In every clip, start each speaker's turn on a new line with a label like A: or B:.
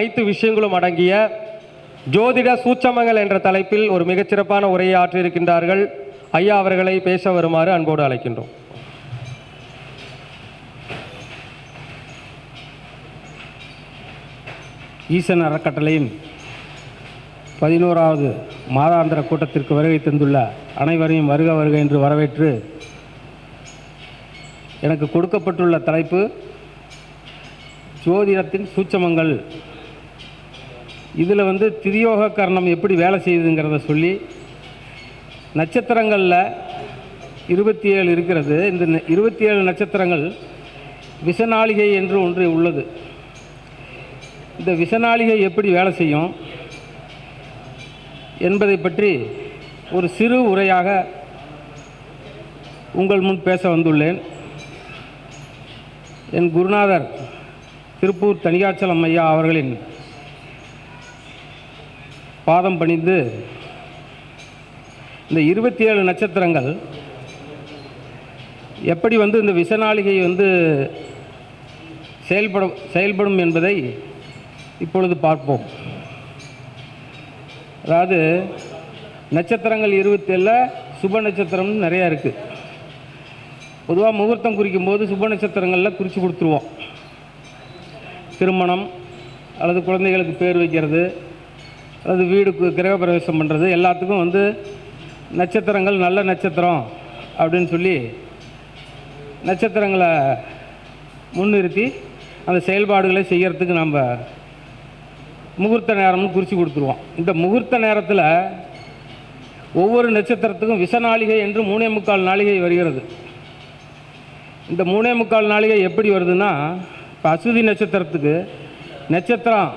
A: அனைத்து விஷயங்களும் அடங்கிய ஜோதிட சூட்சமங்கள் என்ற தலைப்பில் ஒரு மிகச்சிறப்பான உரையை ஆற்றியிருக்கின்றார்கள். ஐயா அவர்களை பேச வருமாறு அன்போடு அழைக்கின்றோம்.
B: ஈசன் அறக்கட்டளையின் பதினோராவது மாதாந்திர கூட்டத்திற்கு வருகை தந்துள்ள அனைவரையும் வருக வருக என்று வரவேற்று எனக்கு கொடுக்கப்பட்டுள்ள தலைப்பு ஜோதிடத்தின் சூட்சமங்கள் இதில் வந்து திரியோக கரணம் எப்படி வேலை செய்யுதுங்கிறத சொல்லி நட்சத்திரங்களில் இருபத்தி ஏழு இருக்கிறது. இந்த இருபத்தி ஏழு நட்சத்திரங்கள் விஷநாளிகை என்று ஒன்று உள்ளது. இந்த விஷநாளிகை எப்படி வேலை செய்யும் என்பதை பற்றி ஒரு சிறு உரையாக உங்கள் முன் பேச வந்துள்ளேன். என் குருநாதர் திருப்பூர் தனிகாச்சலம் ஐயா அவர்களின் பாதம் பணிந்து இந்த இருபத்தி ஏழு நட்சத்திரங்கள் எப்படி வந்து இந்த விசநாளிகை வந்து செயல்படும் செயல்படும் என்பதை இப்பொழுது பார்ப்போம். அதாவது நட்சத்திரங்கள் இருபத்தேழில் சுப நட்சத்திரம்னு நிறையா இருக்குது பொதுவாக முகூர்த்தம் குறிக்கும் போது சுப நட்சத்திரங்களில் குறித்து கொடுத்துருவோம். திருமணம் அல்லது குழந்தைகளுக்கு பேர் வைக்கிறது அது வீடுக்கு கிரகப்பிரவேசம் பண்ணுறது எல்லாத்துக்கும் வந்து நட்சத்திரங்கள் நல்ல நட்சத்திரம் அப்படின்னு சொல்லி நட்சத்திரங்களை முன்னிறுத்தி அந்த செயல்பாடுகளை செய்கிறதுக்கு நம்ம முகூர்த்த நேரம்னு குறித்து கொடுத்துருவோம். இந்த முகூர்த்த நேரத்தில் ஒவ்வொரு நட்சத்திரத்துக்கும் விஷ நாளிகை என்று மூணே முக்கால் நாளிகை வருகிறது. இந்த மூணே முக்கால் நாளிகை எப்படி வருதுன்னா இப்போ அசுதி நட்சத்திரத்துக்கு நட்சத்திரம்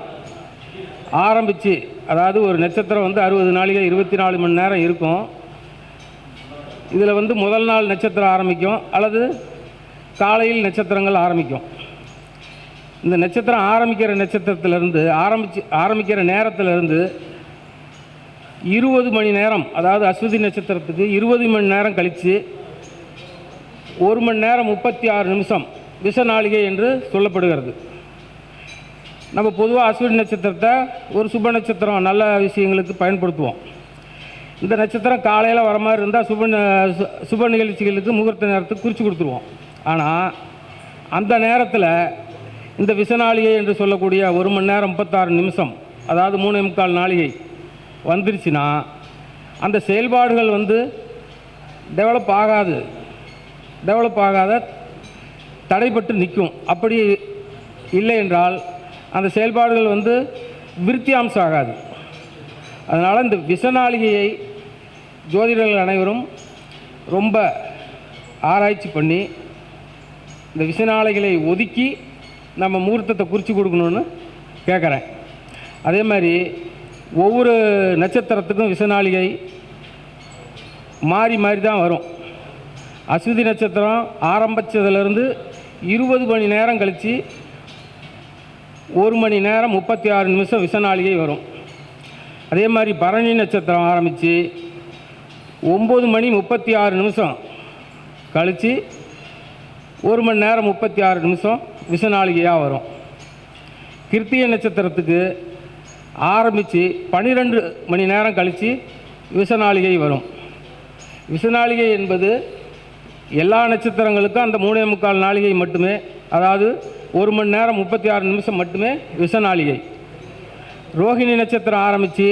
B: ஆரம்பித்து அதாவது ஒரு நட்சத்திரம் வந்து அறுபது நாளிகை இருபத்தி நாலு மணி நேரம் இருக்கும். இதில் வந்து முதல் நாள் நட்சத்திரம் ஆரம்பிக்கும் அல்லது காலையில் நட்சத்திரங்கள் ஆரம்பிக்கும். இந்த நட்சத்திரம் ஆரம்பிக்கிற நட்சத்திரத்திலிருந்து ஆரம்பிச்சு ஆரம்பிக்கிற நேரத்திலிருந்து இருபது மணி நேரம் அதாவது அஸ்வதி நட்சத்திரத்துக்கு இருபது மணி நேரம் கழித்து ஒரு மணி நேரம் முப்பத்தி ஆறு நிமிஷம் விஷ நாளிகை என்று சொல்லப்படுகிறது. நம்ம பொதுவாக அஸ்வினி நட்சத்திரத்தை ஒரு சுப நட்சத்திரம் நல்ல விஷயங்களுக்கு பயன்படுத்துவோம். இந்த நட்சத்திரம் காலையில் வர மாதிரி இருந்தால் சுப ந- சு- சுப நிகழ்ச்சிகளுக்கு முகூர்த்த நேரத்துக்கு குறித்து கொடுத்துருவோம். ஆனால் அந்த நேரத்தில் இந்த விசநாளிகை என்று சொல்லக்கூடிய ஒரு மணி நேரம் முப்பத்தாறு நிமிஷம் அதாவது மூணு முக்கால் நாளிகை வந்துருச்சுன்னா அந்த செயல்பாடுகள் வந்து டெவலப் ஆகாது. டெவலப் ஆகாத தடைப்பட்டு நிற்கும். அப்படி இல்லை என்றால் அந்த செயல்பாடுகள் வந்து விருத்தியாம்சம் ஆகாது அதனால் இந்த விஷநாளிகையை ஜோதிடர்கள் அனைவரும் ரொம்ப ஆராய்ச்சி பண்ணி இந்த விஷநாளிகளை ஒதுக்கி நம்ம முகூர்த்தத்தை குறித்து கொடுக்கணுன்னு கேட்குறேன் அதே மாதிரி ஒவ்வொரு நட்சத்திரத்துக்கும் விசநாளிகை மாறி மாறி தான் வரும். அஸ்வதி நட்சத்திரம் ஆரம்பித்ததுலேருந்து இருபது மணி நேரம் கழித்து ஒரு மணி நேரம் முப்பத்தி ஆறு நிமிஷம் விசநாளிகை வரும். அதே மாதிரி பரணி நட்சத்திரம் ஆரம்பித்து ஒம்பது மணி முப்பத்தி ஆறு நிமிஷம் கழித்து ஒரு மணி நேரம் முப்பத்தி ஆறு நிமிஷம் விசநாளிகையாக வரும். கிருத்திய நட்சத்திரத்துக்கு ஆரம்பித்து பன்னிரெண்டு மணி நேரம் கழித்து விசநாளிகை வரும். விசநாளிகை என்பது எல்லா நட்சத்திரங்களுக்கும் அந்த மூணே முக்கால் நாளிகை மட்டுமே அதாவது ஒரு மணி நேரம் முப்பத்தி ஆறு நிமிஷம் மட்டுமே விஷநாளிகை. ரோஹிணி நட்சத்திரம் ஆரம்பித்து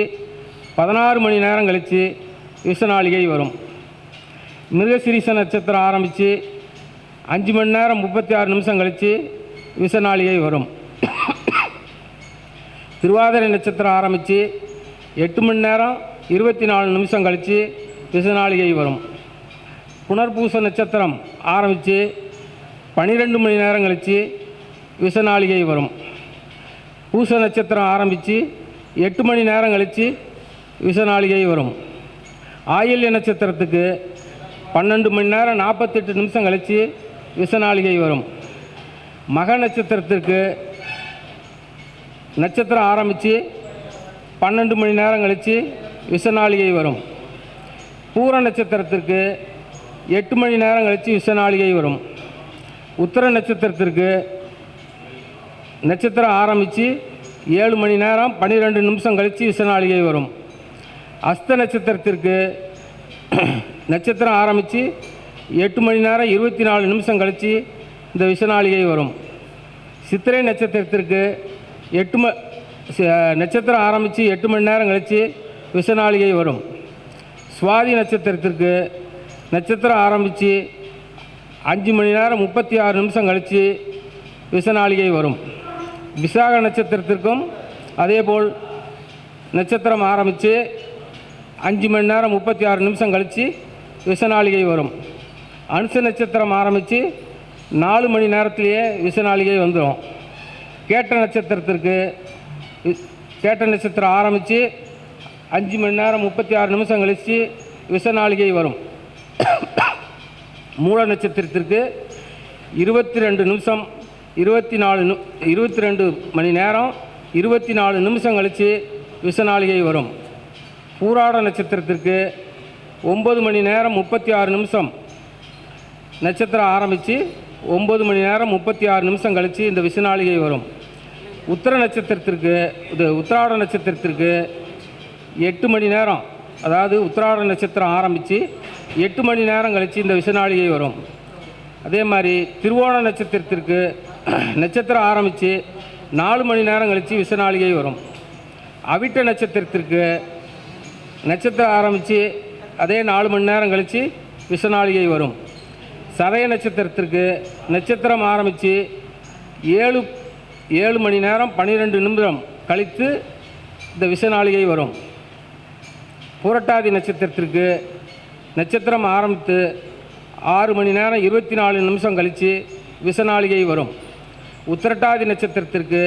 B: பதினாறு மணி நேரம் கழித்து விஷநாளிகை வரும். மிருகசிரீச நட்சத்திரம் ஆரம்பித்து அஞ்சு மணி நேரம் முப்பத்தி ஆறு நிமிஷம் கழித்து விஷநாளிகை வரும். திருவாதிரை நட்சத்திரம் ஆரம்பித்து எட்டு மணி நேரம் இருபத்தி நாலு நிமிஷம் கழித்து விஷநாளிகை வரும். புனர்பூச நட்சத்திரம் ஆரம்பித்து பன்னிரெண்டு மணி நேரம் கழித்து விசநாளிகை வரும். பூச நட்சத்திரம் ஆரம்பித்து எட்டு மணி நேரம் கழித்து விசநாளிகை வரும். ஆயில்ய நட்சத்திரத்துக்கு பன்னெண்டு மணி நேரம் நாற்பத்தெட்டு நிமிஷம் கழித்து விசநாளிகை வரும். மக நட்சத்திரத்திற்கு நட்சத்திரம் ஆரம்பித்து பன்னெண்டு மணி நேரம் கழித்து விசநாளிகை வரும். பூர நட்சத்திரத்திற்கு எட்டு மணி நேரம் கழித்து விசநாளிகை வரும். உத்தர நட்சத்திரத்திற்கு நட்சத்திரம் ஆரம்பித்து ஏழு மணி நேரம் பன்னிரெண்டு நிமிஷம் கழித்து விசநாளிகை வரும். அஸ்த நட்சத்திரத்திற்கு நட்சத்திரம் ஆரம்பித்து எட்டு மணி நேரம் இருபத்தி நாலு நிமிஷம் கழித்து இந்த விஷநாளிகை வரும். சித்திரை நட்சத்திரத்திற்கு எட்டு ம நட்சத்திரம் ஆரம்பித்து எட்டு மணி நேரம் கழித்து விஷநாளிகை வரும். சுவாதி நட்சத்திரத்திற்கு நட்சத்திரம் ஆரம்பித்து அஞ்சு மணி நேரம் முப்பத்தி ஆறு நிமிஷம் கழித்து விசநாளிகை வரும். விசாக நட்சத்திரத்திற்கும் அதேபோல் நட்சத்திரம் ஆரம்பித்து அஞ்சு மணி நேரம் முப்பத்தி ஆறு நிமிஷம் கழித்து விசநாளிகை வரும். அனுச நட்சத்திரம் ஆரம்பித்து நாலு மணி நேரத்திலேயே விசநாளிகை வந்துடும் கேட்ட நட்சத்திரத்திற்கு கேட்ட நட்சத்திரம் ஆரம்பித்து அஞ்சு மணி நேரம் முப்பத்தி ஆறு நிமிஷம் கழித்து விசநாளிகை வரும். மூல நட்சத்திரத்திற்கு இருபத்தி ரெண்டு நிமிஷம் இருபத்தி நாலு நி இருபத்தி ரெண்டு மணி நேரம் இருபத்தி நாலு நிமிஷம் கழித்து விஷநாளிகை வரும். பூராட நட்சத்திரத்திற்கு ஒம்பது மணி நேரம் முப்பத்தி ஆறு நிமிஷம். நட்சத்திரம் ஆரம்பித்து ஒம்பது மணி நேரம் முப்பத்தி ஆறு நிமிஷம் கழித்து இந்த விஷநாளிகை வரும். உத்தர நட்சத்திரத்திற்கு இது உத்திராட நட்சத்திரத்திற்கு எட்டு மணி நேரம் அதாவது உத்திராட நட்சத்திரம் ஆரம்பித்து எட்டு மணி நேரம் கழித்து இந்த விஷநாளிகை வரும். அதே மாதிரி திருவோண நட்சத்திரத்திற்கு நட்சத்திரம் ஆரம்பித்து நாலு மணி நேரம் கழித்து விஷநாளிகை வரும். அவிட்ட நட்சத்திரத்திற்கு நட்சத்திரம் ஆரம்பித்து அதே நாலு மணி நேரம் கழித்து விஷநாளிகை வரும். சதய நட்சத்திரத்திற்கு நட்சத்திரம் ஆரம்பித்து ஏழு ஏழு மணி நேரம் பன்னிரெண்டு நிமிடம் கழித்து இந்த விஷநாளிகை வரும். புரட்டாதி நட்சத்திரத்திற்கு நட்சத்திரம் ஆரம்பித்து ஆறு மணி நேரம் இருபத்தி நாலு நிமிஷம் கழித்து விசநாளிகை வரும். உத்திரட்டாதி நட்சத்திரத்திற்கு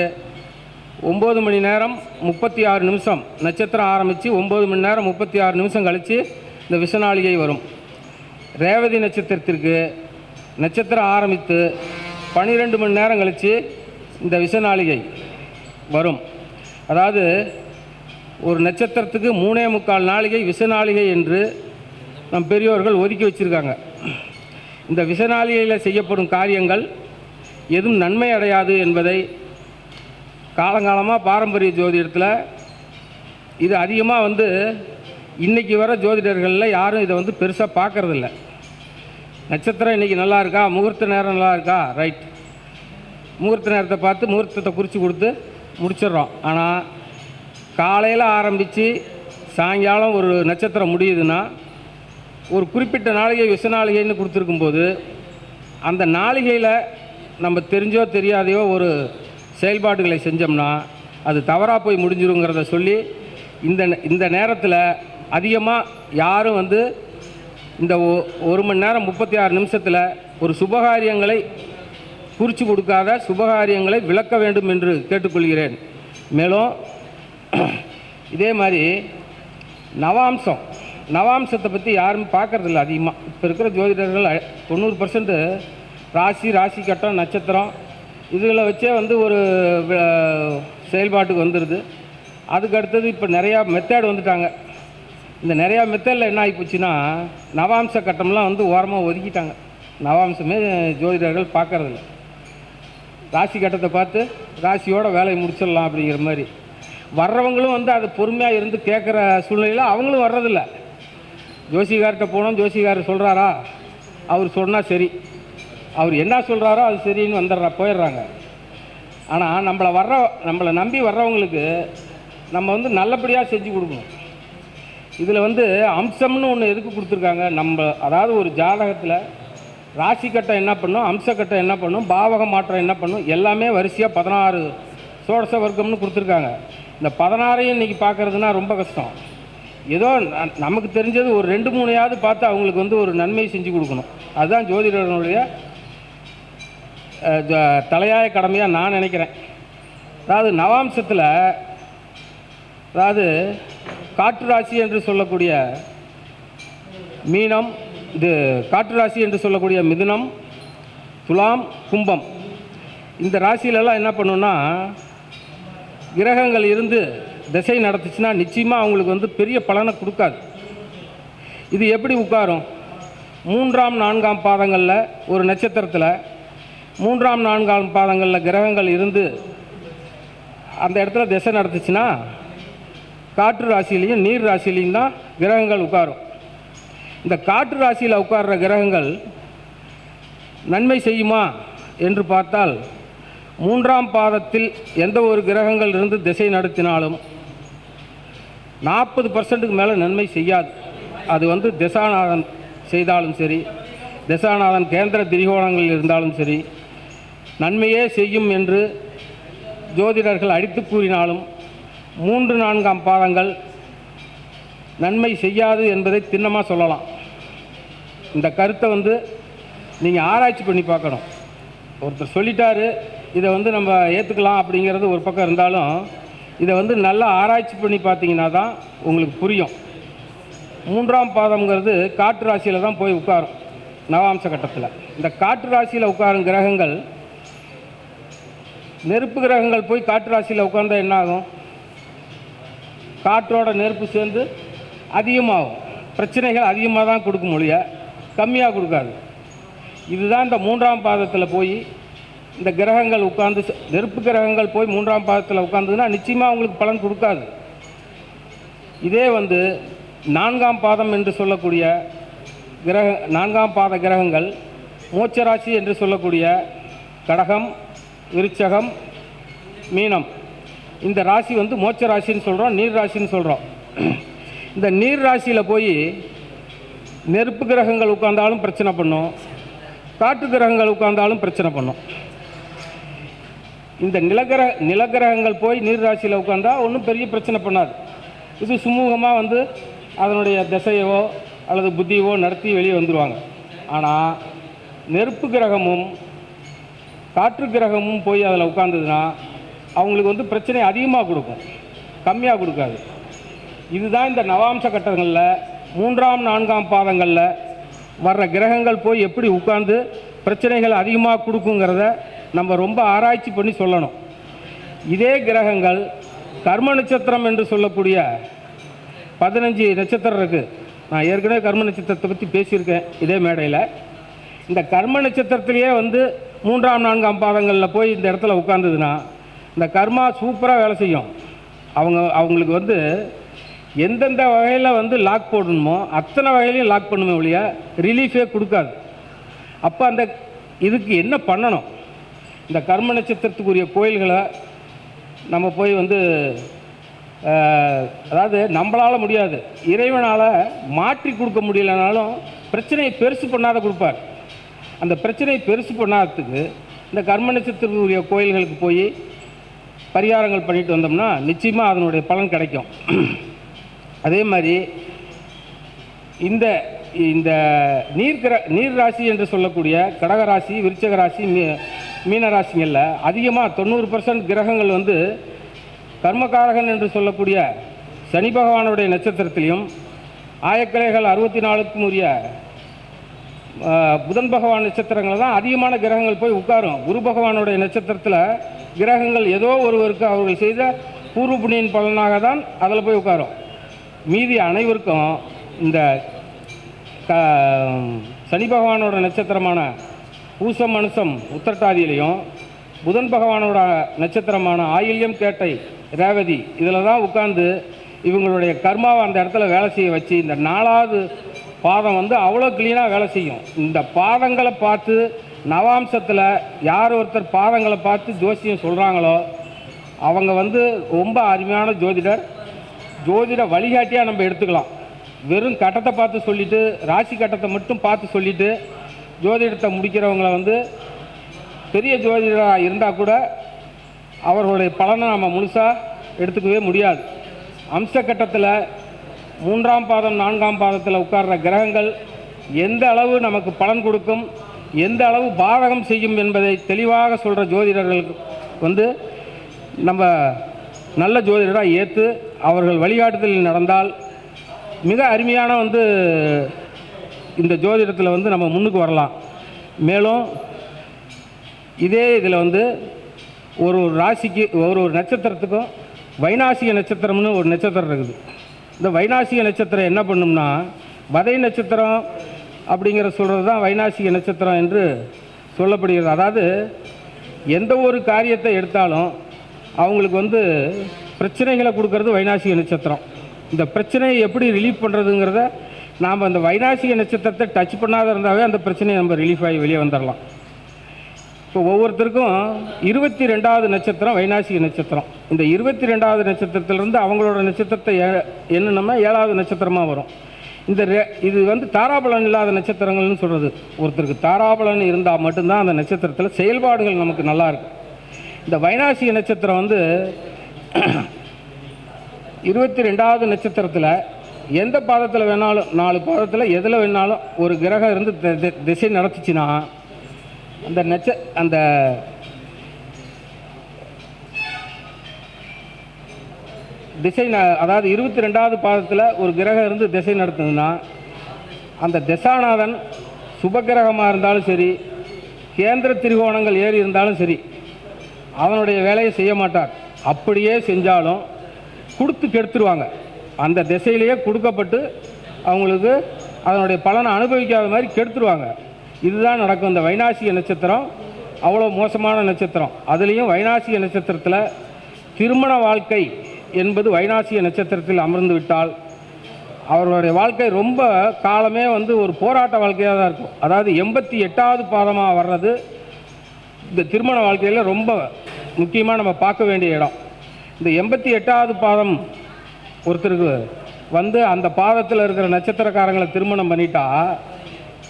B: ஒம்பது மணி நேரம் முப்பத்தி ஆறு நிமிஷம் நட்சத்திரம் ஆரம்பித்து ஒம்பது மணி நேரம் முப்பத்தி ஆறு நிமிஷம் கழித்து இந்த விசநாளிகை வரும். ரேவதி நட்சத்திரத்திற்கு நட்சத்திரம் ஆரம்பித்து பன்னிரெண்டு மணி நேரம் கழித்து இந்த விசநாளிகை வரும். அதாவது ஒரு நட்சத்திரத்துக்கு மூணே முக்கால் நாளிகை விசநாளிகை என்று நம் பெரியோர்கள் ஒதுக்கி வச்சுருக்காங்க. இந்த விசனாலியில் செய்யப்படும் காரியங்கள் எதுவும் நன்மை அடையாது என்பதை காலங்காலமாக பாரம்பரிய ஜோதிடத்தில் இது அதிகமாக வந்து இன்றைக்கி வர ஜோதிடர்களில் யாரும் இதை வந்து பெருசாக பார்க்கறதில்ல. நட்சத்திரம் இன்றைக்கி நல்லா இருக்கா? முகூர்த்த நேரம் நல்லா இருக்கா? ரைட் முகூர்த்த நேரத்தை பார்த்து முகூர்த்தத்தை குறித்து கொடுத்து முடிச்சிடுறோம். ஆனால் காலையில் ஆரம்பித்து சாயங்காலம் ஒரு நட்சத்திரம் முடியுதுன்னா ஒரு குறிப்பிட்ட நாளிகை விஷ நாளிகைன்னு கொடுத்துருக்கும்போது அந்த நாளிகையில் நம்ம தெரிஞ்சோ தெரியாதையோ ஒரு செயல்பாடுகளை செஞ்சோம்னா அது தவறாக போய் முடிஞ்சிருங்கிறத சொல்லி இந்த இந்த நேரத்தில் அதிகமாக யாரும் வந்து இந்த ஒ- ஒரு மணி நேரம் முப்பத்தி ஆறு நிமிஷத்தில் ஒரு சுபகாரியங்களை குறித்து கொடுக்காத சுபகாரியங்களை விளக்க வேண்டும் என்று கேட்டுக்கொள்கிறேன். மேலும் இதே மாதிரி நவாம்சம். நவாம்சத்தை பற்றி யாரும் பார்க்கறதில்ல அதிகமாக இப்போ இருக்கிற ஜோதிடர்கள் தொண்ணூறு பர்சன்ட்டு ராசி ராசி கட்டம் நட்சத்திரம் இதுகளை வச்சே வந்து ஒரு செயல்பாட்டுக்கு வந்துடுது அதுக்கு அடுத்தது இப்போ நிறையா மெத்தேடு வந்துட்டாங்க. இந்த நிறையா மெத்தடில் என்ன ஆகிப்போச்சுன்னா நவாம்ச கட்டம்லாம் வந்து ஓரமாக ஒதுக்கிட்டாங்க. நவாம்சமே ஜோதிடர்கள் பார்க்குறதில்ல. ராசி கட்டத்தை பார்த்து ராசியோட வேலையை முடிச்சிடலாம் அப்படிங்கிற மாதிரி. வர்றவங்களும் வந்து அதை பொறுமையாக இருந்து கேட்குற சூழ்நிலையில் அவங்களும் வர்றதில்ல. ஜோசிகார்கிட்ட போனோம் ஜோசிகார் சொல்கிறாரா அவர் சொன்னால் சரி. அவர் என்ன சொல்கிறாரோ அது சரின்னு வந்துடுறா போயிடுறாங்க. ஆனால் நம்மளை வர்ற நம்மளை நம்பி வர்றவங்களுக்கு நம்ம வந்து நல்லபடியாக செஞ்சு கொடுக்கணும். இதில் வந்து அம்சம்னு ஒன்று எதுக்கு கொடுத்துருக்காங்க? நம்ம அதாவது ஒரு ஜாதகத்தில் ராசி கட்டம் என்ன பண்ணும் அம்சக்கட்டம் என்ன பண்ணும் பாவக மாற்றம் என்ன பண்ணும் எல்லாமே வரிசையாக பதினாறு சோடச வர்க்கம்னு கொடுத்துருக்காங்க. இந்த பதினாறையும் இன்றைக்கி பார்க்குறதுனா ரொம்ப கஷ்டம். ஏதோ ந- நமக்கு தெரிஞ்சது ஒரு ரெண்டு மூணையாவது பார்த்து அவங்களுக்கு வந்து ஒரு நன்மை செஞ்சு கொடுக்கணும். அதுதான் ஜோதிடனுடைய தலையாய கடமையாக நான் நினைக்கிறேன். அதாவது நவாம்சத்தில் அதாவது காற்று ராசி என்று சொல்லக்கூடிய மீனம் இது காற்று ராசி என்று சொல்லக்கூடிய மிதுனம் துலாம் கும்பம். இந்த ராசியிலலாம் என்ன பண்ணுன்னா கிரகங்கள் இருந்து திசை நடத்துச்சுன்னா நிச்சயமாக அவங்களுக்கு வந்து பெரிய பலனை கொடுக்காது. இது எப்படி உட்காரும்? மூன்றாம் நான்காம் பாதங்களில் ஒரு நட்சத்திரத்தில் மூன்றாம் நான்காம் பாதங்களில் கிரகங்கள் இருந்து அந்த இடத்துல திசை நடத்துச்சுன்னா காற்று ராசியிலையும் நீர் ராசியிலையும் தான் கிரகங்கள் உட்காரும். இந்த காற்று ராசியில் உட்கார்ற கிரகங்கள் நன்மை செய்யுமா என்று பார்த்தால் மூன்றாம் பாதத்தில் எந்த ஒரு கிரகங்கள் இருந்து திசை நடத்தினாலும் நாற்பது பர்சன்ட்டுக்கு மேலே நன்மை செய்யாது. அது வந்து திசாநாதன் செய்தாலும் சரி திசாநாதன் கேந்திர திரிகோணங்கள் இருந்தாலும் சரி நன்மையே செய்யும் என்று ஜோதிடர்கள் அடித்து கூறினாலும் மூன்று நான்காம் பாதங்கள் நன்மை செய்யாது என்பதை திண்ணமாக சொல்லலாம். இந்த கருத்தை வந்து நீங்கள் ஆராய்ச்சி பண்ணி பார்க்கணும். ஒருத்தர் சொல்லிட்டாரு இதை வந்து நம்ம ஏற்றுக்கலாம் அப்படிங்கிறது ஒரு பக்கம் இருந்தாலும் இதை வந்து நல்லா ஆராய்ச்சி பண்ணி பார்த்தீங்கன்னா தான் உங்களுக்கு புரியும். மூன்றாம் பாதம்ங்கிறது காற்று ராசியில் தான் போய் உட்காரும் நவாம்ச கட்டத்தில். இந்த காற்று ராசியில் உட்காரும் கிரகங்கள் நெருப்பு கிரகங்கள் போய் காற்று ராசியில் உட்கார்ந்தா என்ன ஆகும்? காற்றோட நெருப்பு சேர்ந்து அதிகமாகும். பிரச்சனைகள் அதிகமாக தான் கொடுக்கும் மொழிய கம்மியாக கொடுக்காது. இதுதான் இந்த மூன்றாம் பாதத்தில் போய் இந்த கிரகங்கள் உட்கார்ந்து நெருப்பு கிரகங்கள் போய் மூன்றாம் பாதத்தில் உட்கார்ந்ததுன்னா நிச்சயமாக அவங்களுக்கு பலன் கொடுக்காது. இதே வந்து நான்காம் பாதம் என்று சொல்லக்கூடிய கிரக நான்காம் பாத கிரகங்கள் மோட்சராசி என்று சொல்லக்கூடிய கடகம் விருச்சகம் மீனம். இந்த ராசி வந்து மோட்ச ராசின்னு சொல்கிறோம் நீர் ராசின்னு சொல்கிறோம் இந்த நீர் ராசியில் போய் நெருப்பு கிரகங்கள் உட்கார்ந்தாலும் பிரச்சனை பண்ணும் காட்டு கிரகங்கள் உட்கார்ந்தாலும் பிரச்சனை பண்ணும். இந்த நிலக்கிரக நிலக்கிரகங்கள் போய் நீர் ராசியில் உட்காந்தா ஒன்றும் பெரிய பிரச்சனை பண்ணாது. இது சுமூகமாக வந்து அதனுடைய திசையவோ அல்லது புத்தியவோ நடத்தி வெளியே வந்துடுவாங்க ஆனால் நெருப்பு கிரகமும் காற்று கிரகமும் போய் அதில் உட்காந்துதுன்னா அவங்களுக்கு வந்து பிரச்சனை அதிகமாக கொடுக்கும். கம்மியாக கொடுக்காது. இதுதான் இந்த நவாம்ச கட்டங்களில் மூன்றாம் நான்காம் பாதங்களில் வர்ற கிரகங்கள் போய் எப்படி உட்கார்ந்து பிரச்சனைகள் அதிகமாக கொடுக்குங்கிறத நம்ம ரொம்ப ஆராய்ச்சி பண்ணி சொல்லணும். இதே கிரகங்கள் கர்ம நட்சத்திரம் என்று சொல்லக்கூடிய பதினஞ்சு நட்சத்திரம் இருக்குது நான் ஏற்கனவே கர்ம நட்சத்திரத்தை பற்றி பேசியிருக்கேன் இதே மேடையில். இந்த கர்ம நட்சத்திரத்திலேயே வந்து மூன்றாம் நான்காம் பாதங்களில் போய் இந்த இடத்துல உட்காந்துதுன்னா இந்த கர்மா சூப்பராக வேலை செய்யும். அவங்க அவங்களுக்கு வந்து எந்தெந்த வகையில் வந்து லாக் போடணுமோ அத்தனை வகையிலையும் லாக் பண்ணுமே ஒழிய ரிலீஃபே கொடுக்காது. அப்போ அந்த இதுக்கு என்ன பண்ணணும்? இந்த கர்ம நட்சத்திரத்துக்குரிய கோயில்களை நம்ம போய் வந்து அதாவது நம்மளால் முடியாது. இறைவனால் மாற்றி கொடுக்க முடியலனாலும் பிரச்சனையை பெருசு பண்ணாத கொடுப்பார். அந்த பிரச்சனையை பெருசு பண்ணாததுக்கு இந்த கர்ம நட்சத்திரத்துக்குரிய கோயில்களுக்கு போய் பரிகாரங்கள் பண்ணிட்டு வந்தோம்னா நிச்சயமாக அதனுடைய பலன் கிடைக்கும். அதே மாதிரி இந்த இந்த நீர்கிர நீர் ராசி என்று சொல்லக்கூடிய கடக ராசி விருச்சக ராசி மீனராசிங்களில் அதிகமாக தொண்ணூறு பர்சன்ட் கிரகங்கள் வந்து கர்மகாரகன் என்று சொல்லக்கூடிய சனி பகவானுடைய நட்சத்திரத்திலையும் ஆயக்கிளைகள் அறுபத்தி நாலுக்கும் உரிய புதன் பகவான் நட்சத்திரங்கள் தான் அதிகமான கிரகங்கள் போய் உட்காரும். குரு பகவானுடைய நட்சத்திரத்தில் கிரகங்கள் ஏதோ ஒருவருக்கு அவர்கள் செய்த பூர்வ புண்ணியின் பலனாக தான் அதில் போய் உட்காரும். மீதி அனைவருக்கும் இந்த க சனி பகவானோட நட்சத்திரமான பூசம் மனுஷம் உத்திரட்டாதியிலையும் புதன் பகவானோட நட்சத்திரமான ஆயில்யம் கேட்டை ரேவதி இதில் தான் உட்காந்து இவங்களுடைய கர்மாவை அந்த இடத்துல வேலை செய்ய வச்சு இந்த நாலாவது பாதம் வந்து அவ்வளோ க்ளீனாக வேலை செய்யும். இந்த பாதங்களை பார்த்து நவாம்சத்தில் யார் ஒருத்தர் பாதங்களை பார்த்து ஜோசியம் சொல்கிறாங்களோ அவங்க வந்து ரொம்ப அருமையான ஜோதிடர். ஜோதிட வழிகாட்டியாக நம்ம எடுத்துக்கலாம். வெறும் கட்டத்தை பார்த்து சொல்லிவிட்டு ராசி கட்டத்தை மட்டும் பார்த்து சொல்லிட்டு ஜோதிடத்தை முடிக்கிறவங்கள வந்து பெரிய ஜோதிடராக இருந்தால் கூட அவர்களுடைய பலனை நம்ம முழுசாக எடுத்துக்கவே முடியாது. அம்ச கட்டத்தில் மூன்றாம் பாதம் நான்காம் பாதத்தில் உட்கார்ற கிரகங்கள் எந்த அளவு நமக்கு பலன் கொடுக்கும் எந்த அளவு பாதகம் செய்யும் என்பதை தெளிவாக சொல்கிற ஜோதிடர்களுக்கு வந்து நம்ம நல்ல ஜோதிடராக ஏற்று அவர்கள் வழிகாட்டுதலில் நடந்தால் மிக அருமையான வந்து இந்த ஜோதிடத்தில் வந்து நம்ம முன்னுக்கு வரலாம். மேலும் இதே இதில் வந்து ஒரு ஒரு ராசிக்கு ஒரு ஒரு நட்சத்திரத்துக்கும் வைநாசிக நட்சத்திரம்னு ஒரு நட்சத்திரம் இருக்குது. இந்த வைநாசிக நட்சத்திரம் என்ன பண்ணும்னா வதை நட்சத்திரம் அப்படிங்கிற சொல்கிறது தான் வைநாசிக நட்சத்திரம் என்று சொல்லப்படுகிறது. அதாவது எந்த ஒரு காரியத்தை எடுத்தாலும் அவங்களுக்கு வந்து பிரச்சனைகளை கொடுக்கறது வைநாசிக நட்சத்திரம். இந்த பிரச்சனையை எப்படி ரிலீஃப் பண்ணுறதுங்கிறத நாம் அந்த வைநாசிக நட்சத்திரத்தை டச் பண்ணாத இருந்தாவே அந்த பிரச்சனையை நம்ம ரிலீஃப் ஆகி வெளியே வந்துடலாம் இப்போ ஒவ்வொருத்தருக்கும் இருபத்தி ரெண்டாவது நட்சத்திரம் வைநாசிக நட்சத்திரம். இந்த இருபத்தி ரெண்டாவது நட்சத்திரத்திலிருந்து அவங்களோட நட்சத்திரத்தை ஏ- ஏழாவது நட்சத்திரமாக வரும். இந்த ரெ- இது வந்து தாராபலன் இல்லாத நட்சத்திரங்கள்னு சொல்கிறது ஒருத்தருக்கு தாராபலன் இருந்தால் மட்டும்தான் அந்த நட்சத்திரத்தில் செயல்பாடுகள் நமக்கு நல்லா இருக்கும். இந்த வைநாசிக நட்சத்திரம் வந்து இருபத்தி ரெண்டாவது நட்சத்திரத்தில் எந்த பாதத்தில் வேணாலும் நாலு பாதத்தில் எதில் வேணாலும் ஒரு கிரகம் இருந்து தி- திசை நடத்துச்சுன்னா அந்த நெச்ச அந்த திசை ந- அதாவது இருபத்தி ரெண்டாவது பாதத்தில் ஒரு கிரகம் இருந்து திசை நடத்துதுன்னா அந்த திசாநாதன் சுபகிரகமாக இருந்தாலும் சரி கேந்திர திரிகோணங்கள் ஏறி இருந்தாலும் சரி அவனுடைய வேலையை செய்ய மாட்டார். அப்படியே செஞ்சாலும் கொடுத்து கெடுத்துருவாங்க. அந்த திசையிலேயே கொடுக்கப்பட்டு அவங்களுக்கு அதனுடைய பலனை அனுபவிக்காத மாதிரி கெடுத்துருவாங்க. இதுதான் நடக்கும். இந்த வைநாசிக நட்சத்திரம் அவ்வளோ மோசமான நட்சத்திரம். அதுலேயும் வைநாசிக நட்சத்திரத்தில் திருமண வாழ்க்கை என்பது வைநாசிக நட்சத்திரத்தில் அமர்ந்து விட்டால் அவர்களுடைய வாழ்க்கை ரொம்ப காலமே வந்து ஒரு போராட்ட வாழ்க்கையாக தான் இருக்கும். அதாவது எண்பத்தி எட்டாவது பாதமாக வர்றது இந்த திருமண வாழ்க்கையில் ரொம்ப முக்கியமாக நம்ம பார்க்க வேண்டிய இடம். இந்த எண்பத்தி எட்டாவது பாதம் ஒருத்தருக்கு வந்து அந்த பாதத்தில் இருக்கிற நட்சத்திரக்காரங்களை திருமணம் பண்ணிட்டா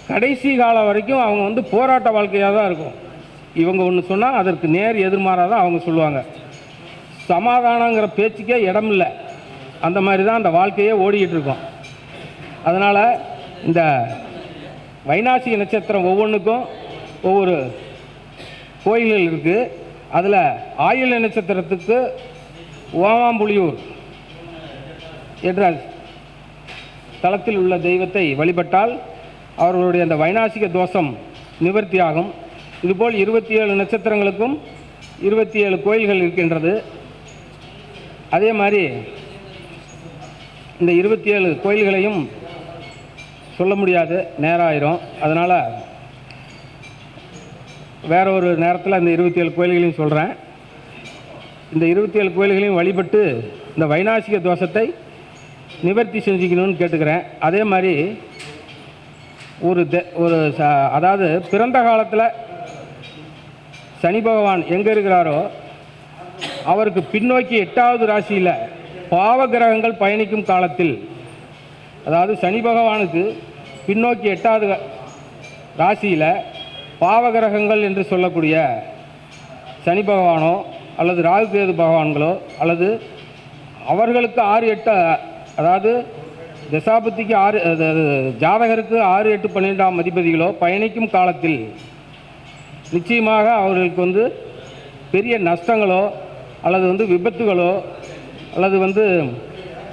B: கடைசி காலம் வரைக்கும் அவங்க வந்து போராட்ட வாழ்க்கையாக தான் இருக்கும். இவங்க ஒன்று சொன்னால் அதற்கு நேர் எதிர்மாறாக தான் அவங்க சொல்லுவாங்க. சமாதானங்கிற பேச்சுக்கே இடம் இல்லை. அந்த மாதிரி தான் அந்த வாழ்க்கையே ஓடிக்கிட்டு இருக்கும். அதனால் இந்த வைநாசிக நட்சத்திரம் ஒவ்வொன்றுக்கும் ஒவ்வொரு கோயில்கள் இருக்குது அதில் ஆயுள நட்சத்திரத்துக்கு ஓமாம்புளியூர் என்ற தளத்தில் உள்ள தெய்வத்தை வழிபட்டால் அவர்களுடைய அந்த வைநாசிக தோஷம் நிவர்த்தியாகும். இதுபோல் இருபத்தி ஏழு நட்சத்திரங்களுக்கும் இருபத்தி ஏழு கோயில்கள் இருக்கின்றது. அதே மாதிரி இந்த இருபத்தி ஏழு கோயில்களையும் சொல்ல முடியாது நேரம் ஆயிரும் அதனால் வேற ஒரு நேரத்தில் அந்த இருபத்தி ஏழு கோயில்களையும் சொல்கிறேன் இந்த இருபத்தி ஏழு கோயில்களையும் வழிபட்டு இந்த வைநாசிக தோஷத்தை நிவர்த்தி செஞ்சுக்கணும்னு கேட்டுக்கிறேன். அதே மாதிரி ஒரு தெ- ஒரு ச அதாவது பிறந்த காலத்தில் சனி பகவான் எங்கே இருக்கிறாரோ அவருக்கு பின்னோக்கி எட்டாவது ராசியில் பாவ கிரகங்கள் பயணிக்கும் காலத்தில் அதாவது சனி பகவானுக்கு பின்னோக்கி எட்டாவது ராசியில் பாவ கிரகங்கள் என்று சொல்லக்கூடிய சனி பகவானோ அல்லது ராகுகேது பகவான்களோ அல்லது அவர்களுக்கு ஆறு எட்டு அதாவது தசாபதிக்கு ஆறு அது- ஜாதகருக்கு ஆறு எட்டு பன்னிரெண்டாம் அதிபதிகளோ பயணிக்கும் காலத்தில் நிச்சயமாக அவர்களுக்கு வந்து பெரிய நஷ்டங்களோ அல்லது வந்து விபத்துகளோ அல்லது வந்து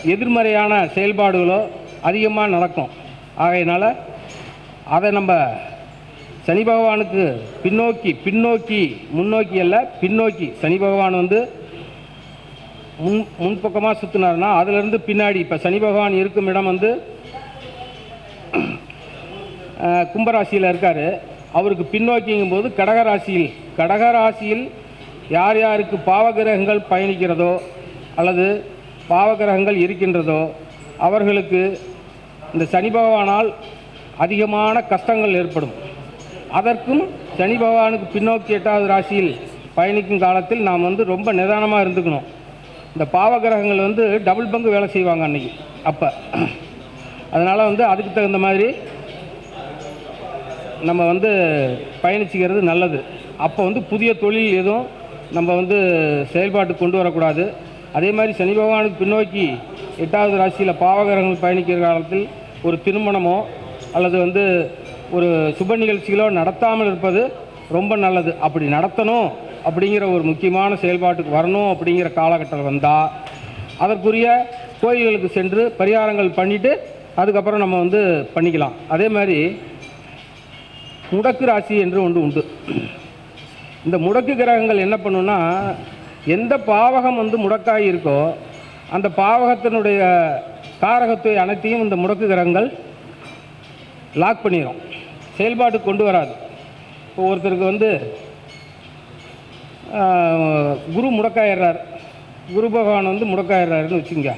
B: எதிர்மறையான செயல்பாடுகளோ அதிகமாக நடக்கும். ஆகையினால் அதை நம்ம சனி பகவானுக்கு பின்னோக்கி பின்னோக்கி முன்னோக்கி அல்ல பின்னோக்கி. சனி பகவான் வந்து முன் முன்பக்கமாக சுற்றினார்னா அதிலிருந்து பின்னாடி இப்போ சனி பகவான் இருக்கும் இடம் வந்து கும்பராசியில் இருக்கார். அவருக்கு பின்னோக்கிங்கும் போது கடகராசியில் கடகராசியில் யார் யாருக்கு பாவகிரகங்கள் பயணிக்கிறதோ அல்லது பாவகிரகங்கள் இருக்கின்றதோ அவர்களுக்கு இந்த சனி பகவானால் அதிகமான கஷ்டங்கள் ஏற்படும். அதற்கும் சனி பகவானுக்கு பின்னோக்கி எட்டாவது ராசியில் பயணிக்கும் காலத்தில் நாம் வந்து ரொம்ப நிதானமாக இருந்துக்கணும். இந்த பாவகிரகங்கள் வந்து டபுள் பங்கு வேலை செய்வாங்க அன்றைக்கி அப்போ. அதனால் வந்து அதுக்கு தகுந்த மாதிரி நம்ம வந்து பயணிச்சுக்கிறது நல்லது. அப்போ வந்து புதிய தொழில் எதுவும் நம்ம வந்து செயல்பாட்டுக்கு கொண்டு வரக்கூடாது. அதே மாதிரி சனி பகவானுக்கு பின்னோக்கி எட்டாவது ராசியில் பாவகரங்கள் பயணிக்கிற காலத்தில் ஒரு திருமணமோ அல்லது வந்து ஒரு சுப நிகழ்ச்சிகளோ நடத்தாமல் இருப்பது ரொம்ப நல்லது. அப்படி நடத்தணும். அப்படிங்கிற ஒரு முக்கியமான செயல்பாட்டுக்கு வரணும் அப்படிங்கிற காலகட்டம் வந்தால் அதற்குரிய கோயில்களுக்கு சென்று பரிகாரங்கள் பண்ணிவிட்டு அதுக்கப்புறம் நம்ம வந்து பண்ணிக்கலாம். அதே மாதிரி முடக்கு ராசி என்று ஒன்று உண்டு. இந்த முடக்கு கிரகங்கள் என்ன பண்ணுன்னா எந்த பாவகம் வந்து முடக்காகி இருக்கோ அந்த பாவகத்தினுடைய காரகத்தை அனைத்தையும் இந்த முடக்கு கிரகங்கள் லாக் பண்ணிடும் செயல்பாட்டுக்கு கொண்டு வராது. இப்போ ஒருத்தருக்கு வந்து குரு முடக்காயிடுறார் குரு பகவான் வந்து முடக்காயிடுறாருன்னு வச்சுங்க.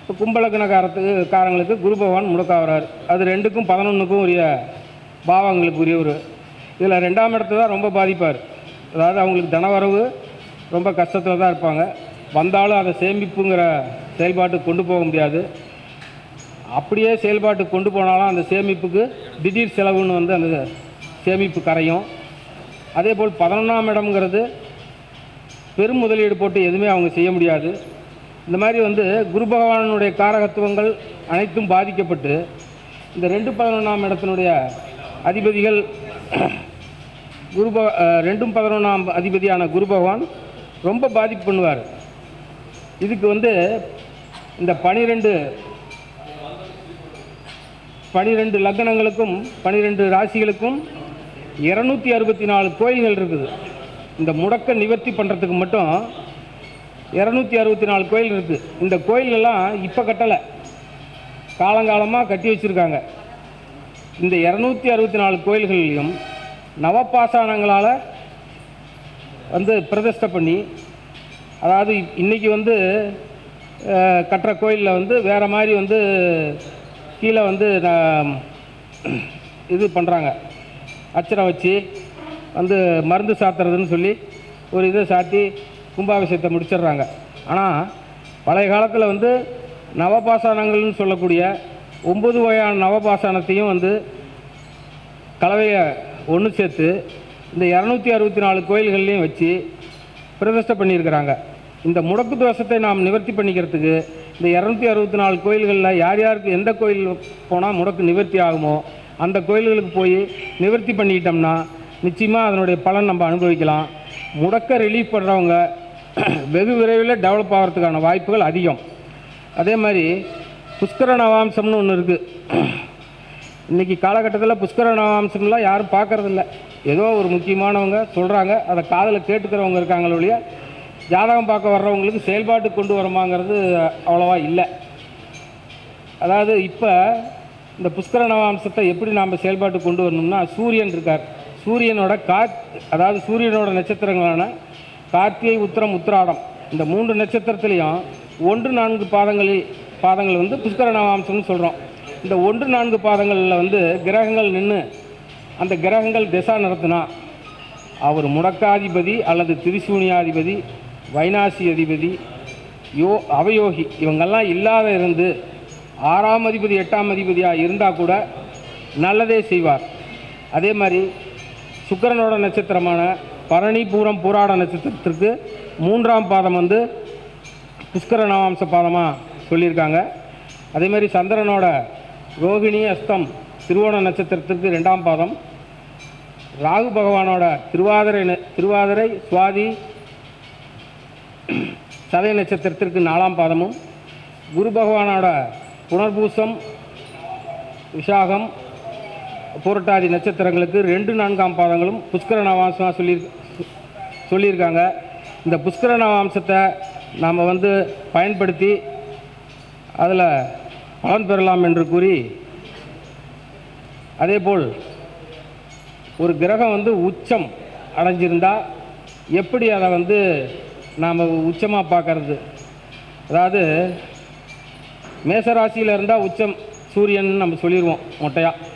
B: இப்போ கும்பலக்கணக்காரத்துக்கு காரங்களுக்கு குரு பகவான் முடக்காகிறார் அது ரெண்டுக்கும் பதினொன்றுக்கும் உரிய பாவங்களுக்கு உரியவர். இதில் ரெண்டாம் இடத்துல தான் ரொம்ப பாதிப்பார். அதாவது அவங்களுக்கு தனவரவு ரொம்ப கஷ்டத்தில் தான் இருப்பாங்க. வந்தாலும் அதை சேமிப்புங்கிற செயல்பாட்டுக்கு கொண்டு போக முடியாது. அப்படியே செயல்பாட்டுக்கு கொண்டு போனாலும் அந்த சேமிப்புக்கு திடீர் செலவுன்னு வந்து அந்த சேமிப்பு கரையும். அதே போல் பதினொன்றாம் இடம்ங்கிறது பெரும் முதலீடு போட்டு எதுவுமே அவங்க செய்ய முடியாது. இந்த மாதிரி வந்து குரு பகவானுடைய காரகத்துவங்கள் அனைத்தும் பாதிக்கப்பட்டு இந்த ரெண்டு பதினொன்றாம் இடத்தினுடைய அதிபதிகள் குரு பக ரெண்டும் பதினொன்றாம் அதிபதியான குரு பகவான் ரொம்ப பாதிப்பு பண்ணுவார். இதுக்கு வந்து இந்த பனிரெண்டு பனிரெண்டு லக்னங்களுக்கும் பனிரெண்டு ராசிகளுக்கும் இரநூத்தி அறுபத்தி நாலு கோயில்கள் இருக்குது. இந்த முடக்க நிவர்த்தி பண்ணுறதுக்கு மட்டும் இரநூத்தி அறுபத்தி நாலு கோயில் இருக்குது இந்த கோயிலெல்லாம் இப்போ கட்டலை. காலங்காலமாக கட்டி வச்சுருக்காங்க. இந்த இரநூத்தி அறுபத்தி நாலு கோயில்கள்லையும் நவப்பாசானங்களால் வந்து பிரதிஷ்டை பண்ணி அதாவது இன்றைக்கி இன்னைக்கு வந்து கட்டுற கோயிலில் வந்து வேறு மாதிரி வந்து கீழே வந்து நான் இது பண்ணுறாங்க அச்சரை வச்சு வந்து மருந்து சாத்துறதுன்னு சொல்லி ஒரு இதை சாத்தி கும்பாபிஷேகத்தை முடிச்சிடுறாங்க. ஆனால் பழைய காலத்தில் வந்து நவபாசானங்கள்னு சொல்லக்கூடிய ஒம்பது வகையான நவபாசானத்தையும் வந்து கலவையை ஒன்று சேர்த்து இந்த இரநூத்தி அறுபத்தி நாலு கோயில்கள்லையும் வச்சு பிரதிஷ்டை பண்ணியிருக்கிறாங்க. இந்த முடக்கு தோஷத்தை நாம் நிவர்த்தி பண்ணிக்கிறதுக்கு இந்த இரநூத்தி அறுபத்தி நாலு கோயில்களில் யார் யாருக்கு எந்த கோயில் போனால் முடக்கு நிவர்த்தி ஆகுமோ அந்த கோயில்களுக்கு போய் நிவர்த்தி பண்ணிக்கிட்டோம்னா நிச்சயமாக அதனுடைய பலன் நம்ம அனுபவிக்கலாம். முடக்க ரிலீஃப் பண்ணுறவங்க வெகு விரைவில் டெவலப் ஆகிறதுக்கான வாய்ப்புகள் அதிகம். அதே மாதிரி புஷ்கர நவாம்சம்னு ஒன்று இருக்குது இன்றைக்கி காலகட்டத்தில் புஷ்கர நவாம்சம்லாம் யாரும் பார்க்கறதில்ல. ஏதோ ஒரு முக்கியமானவங்க சொல்கிறாங்க அதை காதில் கேட்டுக்கிறவங்க இருக்காங்களே ஒழிய ஜாதகம் பார்க்க வர்றவங்களுக்கு செயல்பாட்டுக்கு கொண்டு வரமாங்கிறது அவ்வளோவா இல்லை. அதாவது இப்போ இந்த புஷ்கர நவாம்சத்தை எப்படி நாம் செயல்பாட்டுக்கு கொண்டு வரணும்னா சூரியன் இருக்கார். சூரியனோட காத் அதாவது சூரியனோட நட்சத்திரங்களான கார்த்திகை உத்திரம் உத்திராடம். இந்த மூன்று நட்சத்திரத்துலேயும் ஒன்று நான்கு பாதங்களில் பாதங்கள் வந்து புஷ்கர நவாம்சம்னு சொல்கிறோம் இந்த ஒன்று நான்கு பாதங்களில் வந்து கிரகங்கள் நின்று அந்த கிரகங்கள் திசா நடத்தினா அவர் முடக்காதிபதி அல்லது திரிசூனியாதிபதி வைனாசி அதிபதி யோ அவயோகி இவங்கெல்லாம் இல்லாத இருந்து ஆறாம் அதிபதி எட்டாம் அதிபதியாக இருந்தால் கூட நல்லதே செய்வார். அதே மாதிரி சுக்கிரனோட நட்சத்திரமான பரணி பூரம் பூராட நட்சத்திரத்திற்கு மூன்றாம் பாதம் வந்து புஷ்கர நவாம்ச பாதமாக சொல்லியிருக்காங்க அதேமாதிரி சந்திரனோட ரோகிணி அஸ்தம் திருவோண நட்சத்திரத்திற்கு ரெண்டாம் பாதம். ராகு பகவானோட திருவாதிரை ந- திருவாதிரை சுவாதி சதய நட்சத்திரத்திற்கு நாலாம் பாதமும். குரு பகவானோட புனர்பூசம் விஷாகம் பூரட்டாதி நட்சத்திரங்களுக்கு ரெண்டு நான்காம் பாதங்களும் புஷ்கர நவாம்சமாக சொல்லி சொல்லியிருக்காங்க. இந்த புஷ்கர நவாம்சத்தை நாம் வந்து பயன்படுத்தி அதில் பலன் பெறலாம் என்று கூறி அதேபோல் ஒரு கிரகம் வந்து உச்சம் அடைஞ்சிருந்தால் எப்படி அதை வந்து நாம் உச்சமாக பார்க்கறது? அதாவது மேசராசியில் இருந்தால் உச்சம் சூரியன் நம்ம சொல்லிடுவோம் மொட்டையாக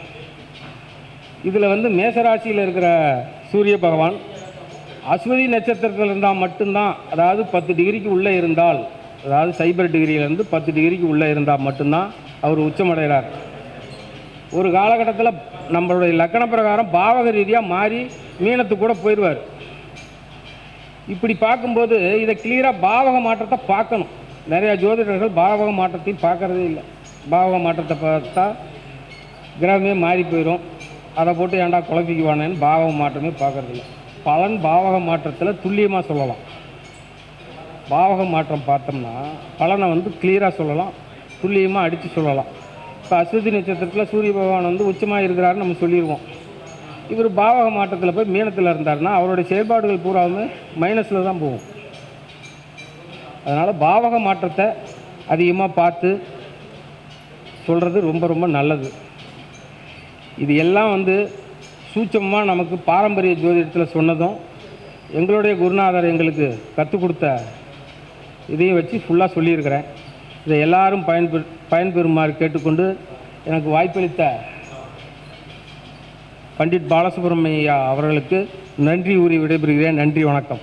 B: இதில் வந்து மேசராசியில் இருக்கிற சூரிய பகவான் அஸ்வதி நட்சத்திரத்தில் இருந்தால் மட்டும்தான் அதாவது பத்து டிகிரிக்கு உள்ளே இருந்தால் அதாவது சைபர் டிகிரியிலேருந்து பத்து டிகிரிக்கு உள்ளே இருந்தால் மட்டும்தான் அவர் உச்சமடைகிறார். ஒரு காலகட்டத்தில் நம்மளுடைய லக்கண பிரகாரம் பாவக ரீதியாக மாறி மீனத்துக்கு கூட போயிடுவார். இப்படி பார்க்கும்போது இதை கிளியராக பாவக மாற்றத்தை பார்க்கணும். நிறையா ஜோதிடர்கள் பாவக மாற்றத்தையும் பார்க்கறதே இல்லை. பாவக மாற்றத்தை பார்த்தா கிரகமே மாறி போயிடும். அதை போட்டு ஏன்டா குழப்பிக்குவானேன்னு பாவக மாற்றமே பார்க்கறதில்ல. பலன் பாவக மாற்றத்தில் துல்லியமாக சொல்லலாம். பாவக மாற்றம் பார்த்தோம்னா பலனை வந்து கிளியராக சொல்லலாம் துல்லியமாக அடித்து சொல்லலாம். இப்போ அஸ்வதி நட்சத்திரத்தில் சூரிய பகவான் வந்து உச்சமாக இருக்கிறாருன்னு நம்ம சொல்லிடுவோம் இவர் பாவக மாற்றத்தில் போய் மீனத்தில் இருந்தாருன்னா அவருடைய செயல்பாடுகள் பூராவுமே மைனஸில் தான் போகும். அதனால் பாவக மாற்றத்தை அதிகமாக பார்த்து சொல்கிறது ரொம்ப ரொம்ப நல்லது. இது எல்லாம் வந்து சூட்சமாக நமக்கு பாரம்பரிய ஜோதிடத்தில் சொன்னதும் எங்களுடைய குருநாதர் எங்களுக்கு கற்றுக் கொடுத்த இதையும் வச்சு ஃபுல்லாக சொல்லியிருக்கிறேன். இதை எல்லாரும் பயன்பெறு பயன்பெறுமாறு கேட்டுக்கொண்டு எனக்கு வாய்ப்பளித்த பண்டிட் பாலசுப்ரமணியா அவர்களுக்கு நன்றி கூறி விடைபெறுகிறேன். நன்றி வணக்கம்.